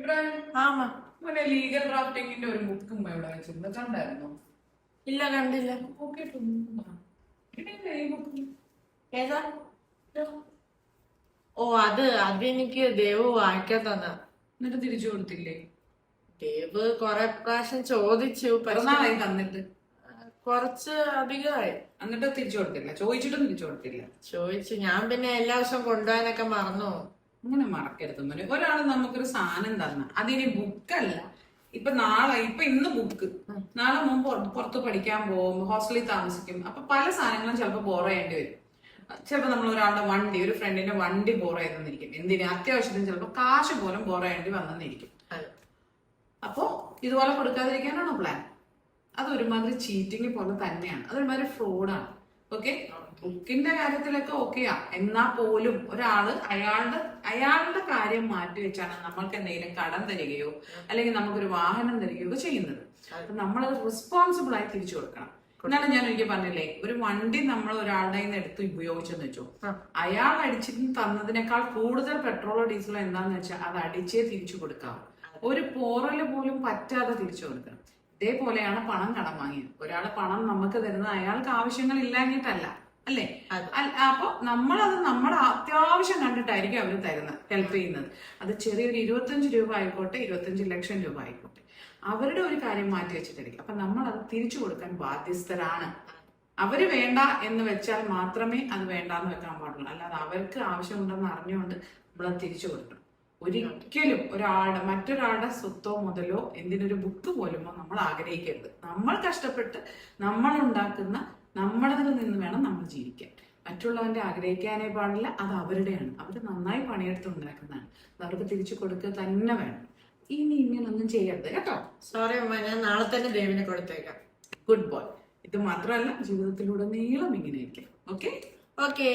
ഇബ്രാഹിം ആമാ. മോനെ ലീഗൽ ഡ്രാഫ്റ്റിംഗിന്റെ ഒരു ബുക്കും ഇവിടെ വെച്ചിരുന്നു. കണ്ടായിരുന്നു? ഇല്ല കണ്ടില്ല. ഓക്കെ ഈ ബുക്ക് ഏതാ? ഓ അത് അത് എനിക്ക് ദേവ് വായിക്കാൻ തന്ന. എന്നിട്ട് തിരിച്ചു കൊടുത്തില്ലേ? ദേവ് കൊറേ പ്രാവശ്യം ചോദിച്ചു പെരുന്നാളായി പിറന്നാളായി തന്നിട്ട്? കുറച്ച് അധികമായി. എന്നിട്ട് തിരിച്ചു കൊടുത്തില്ല. ചോദിച്ചിട്ടും തിരിച്ചു കൊടുത്തില്ല. ചോദിച്ചു. ഞാൻ പിന്നെ എല്ലാ ദിവസവും കൊണ്ടുപോകാനൊക്കെ മറന്നു. അങ്ങനെ മറക്കരുത് മോനെ. ഒരാൾ നമുക്കൊരു സാധനം തന്ന. അതിന് ബുക്കല്ല. ഇപ്പൊ നാളെ ഇപ്പൊ ഇന്ന് ബുക്ക്. നാളെ മുമ്പ് പുറ- പുറത്ത് പഠിക്കാൻ പോകും ഹോസ്റ്റലിൽ താമസിക്കും. അപ്പൊ പല സാധനങ്ങളും ചിലപ്പോൾ ബോർ ചെയ്യേണ്ടി വരും. ചിലപ്പോൾ നമ്മൾ ഒരാളുടെ വണ്ടി ഒരു ഫ്രണ്ടിന്റെ വണ്ടി ബോർ ചെയ്തെന്നിരിക്കും എന്തിന്? അത്യാവശ്യത്തിന് ചിലപ്പോൾ കാശ് പോലും ബോർ ചെയ്യേണ്ടി വന്നെന്നിരിക്കും. അപ്പോ ഇതുപോലെ കൊടുക്കാതിരിക്കാനാണോ പ്ലാൻ അത് ഒരുമാതിരി ചീറ്റിംഗ് പോലെ തന്നെയാണ്. അതൊരുമാതിരി ഫ്രോഡാണ് ഓക്കെ ബുക്കിന്റെ കാര്യത്തിലൊക്കെ ഓക്കെയാ എന്നാ പോലും ഒരാൾ അയാളുടെ അയാളുടെ കാര്യം മാറ്റി വെച്ചാണ് നമ്മൾക്ക് എന്തെങ്കിലും കടം തരികയോ അല്ലെങ്കിൽ നമുക്കൊരു വാഹനം തരികയോ ചെയ്യുന്നത്. അപ്പൊ നമ്മളത് റെസ്പോൺസിബിൾ ആയി തിരിച്ചു കൊടുക്കണം. എന്നാണ് ഞാൻ എനിക്ക് പറഞ്ഞില്ലേ ഒരു വണ്ടി നമ്മൾ ഒരാളുടെ നിന്ന് എടുത്ത് ഉപയോഗിച്ചെന്ന് വെച്ചോ. അയാൾ അടിച്ചിട്ട് തന്നതിനേക്കാൾ കൂടുതൽ പെട്രോളോ ഡീസലോ എന്താന്ന് വെച്ചാൽ അത് അടിച്ചേ തിരിച്ചു കൊടുക്കാം ഒരു പോറൽ പോലും പറ്റാതെ തിരിച്ചു കൊടുക്കണം. ഇതേപോലെയാണ് പണം കടം വാങ്ങിയത്. ഒരാൾ പണം നമുക്ക് തരുന്നത് അയാൾക്ക് ആവശ്യങ്ങൾ ഇല്ലാഞ്ഞിട്ടല്ല അല്ലേ അപ്പൊ നമ്മളത് നമ്മുടെ അത്യാവശ്യം കണ്ടിട്ടായിരിക്കും അവർ തരുന്നത് ഹെൽപ്പ് ചെയ്യുന്നത്. അത് ചെറിയൊരു ഇരുപത്തഞ്ച് രൂപ ആയിക്കോട്ടെ ഇരുപത്തഞ്ച് ലക്ഷം രൂപ ആയിക്കോട്ടെ. അവരുടെ ഒരു കാര്യം മാറ്റി വെച്ചിട്ടായിരിക്കും അപ്പൊ നമ്മൾ അത് തിരിച്ചു കൊടുക്കാൻ ബാധ്യസ്ഥരാണ്. അവർ വേണ്ട എന്ന് വെച്ചാൽ മാത്രമേ അത് വേണ്ടാന്ന് വെക്കാൻ പാടുള്ളൂ. അല്ലാതെ അവർക്ക് ആവശ്യമുണ്ടെന്ന് അറിഞ്ഞുകൊണ്ട് നമ്മളത് തിരിച്ചു കൊടുക്കണം. ഒരിക്കലും ഒരാളുടെ മറ്റൊരാളുടെ സ്വത്തോ മുതലോ എന്തിനൊരു ബുക്ക് പോലുമോ നമ്മൾ ആഗ്രഹിക്കരുത്. നമ്മൾ കഷ്ടപ്പെട്ട് നമ്മൾ ഉണ്ടാക്കുന്ന നമ്മളതിൽ നിന്ന് വേണം നമ്മൾ ജീവിക്കാൻ. മറ്റുള്ളവന്റെ ആഗ്രഹിക്കാനേ പാടില്ല അത് അവരുടെയാണ്. അവർ നന്നായി പണിയെടുത്ത് ഉണ്ടാക്കുന്നതാണ് അത് അവർക്ക് തിരിച്ചു കൊടുക്കുക തന്നെ വേണം. ഇനി ഇങ്ങനൊന്നും ചെയ്യരുത് കേട്ടോ. സോറി അമ്മ ഞാൻ നാളെ തന്നെ ദേവിനെ കൊടുത്തേക്കാം. ഗുഡ് ബോയ് ഇത് മാത്രമല്ല ജീവിതത്തിലൂടെ നീളം ഇങ്ങനെ ഇരിക്കും. Okay okay